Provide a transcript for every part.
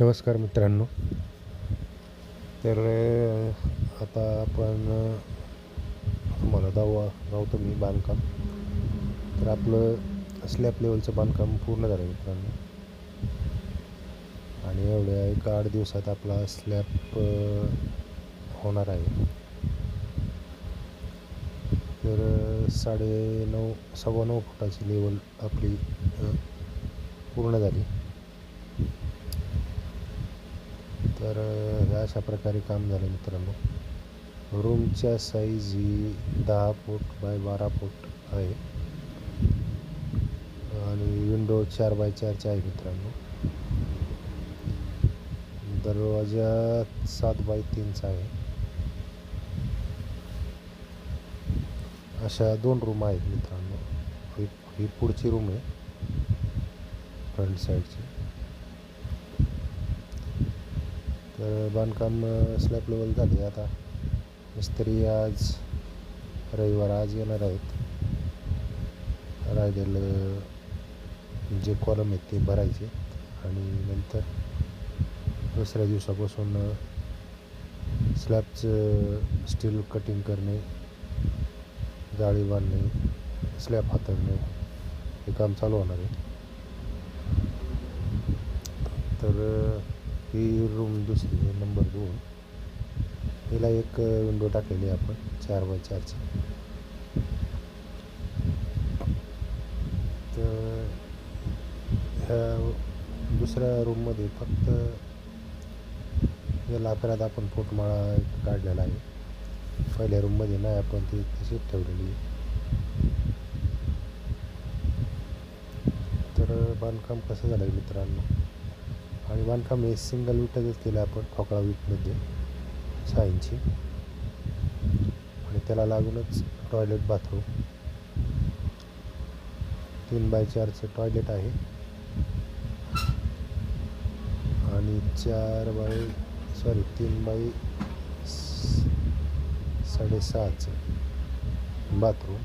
नमस्कार मित्रांनो. तर आता आपण मला तुम्हाला दावा लावतो मी बांधकाम. तर आपलं स्लॅब लेवलचं बांधकाम पूर्ण झालं मित्रांनो. आणि एवढ्या एक आठ दिवसात आपला स्लॅब होणार आहे. तर साडे नऊ सव्वा नऊ फुटाची लेवल आपली पूर्ण झाली. तर अशा प्रकारे काम झालं मित्रांनो. रूमच्या साईज ही दहा फूट बाय बारा फूट आहे. आणि विंडो चार बाय चारच्या आहे मित्रांनो. दरवाजा सात बाय तीनचा आहे. अशा दोन रूम आहेत मित्रांनो. ही पुढची रूम आहे फ्रंट साईडची तर बांधकाम स्लॅब लेवल झाले. आता मिस्त्री आज रविवार आज येणार आहेत. राहिलेलं जे कॉलम आहेत ते भरायचे आणि नंतर दुसऱ्या दिवसापासून स्लॅबचं स्टील कटिंग करणे जाळी बांधणे स्लॅब हाताळणे हे काम चालू होणार आहे. तर ही रूम दुसरी आहे नंबर दोन. हिला एक विंडो टाकलेली आहे आपण चार बाय चारची. तर ह्या दुसऱ्या रूममध्ये फक्त या लाकडात आपण फोटमाळा काढलेला आहे. पहिल्या रूममध्ये नाही आपण ती तशीच ठेवलेली तर बांधकाम कसं झालं आहे मित्रांनो? बांधकाम हे सिंगल विटाचंच केलं आपण ठोकळा वीटमध्ये सहा इंची आणि त्याला लागूनच टॉयलेट बाथरूम तीन बाय चारचं टॉयलेट आहे. आणि चार बाय सॉरी तीन बाय स- साडेसहाचं बाथरूम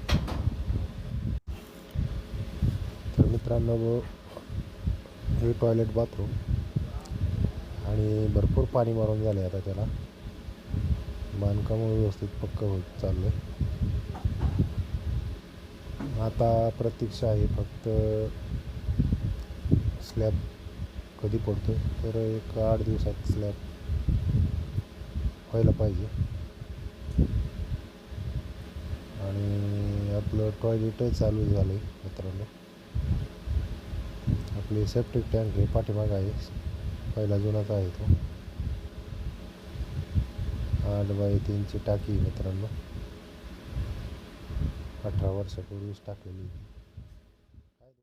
तर मित्रांनो हे टॉयलेट बाथरूम आणि भरपूर पाणी मारून झालं आहे आता त्याला. बांधकाम व्यवस्थित पक्क होत चाललं आहे आता प्रतीक्षा आहे फक्त स्लॅब कधी पडतो तर एक आठ दिवसात स्लॅब व्हायला पाहिजे. आणि आपलं टॉयलेटही चालू झालं आहे मित्रांनो. आपली सेप्टिक टँक हे पाठीमाग आहे. पहिला जुनाचा आहे तो? आठ बाय तीनची टाकी मित्रांनो. अठरा वर्षापूर्वीच टाकलेली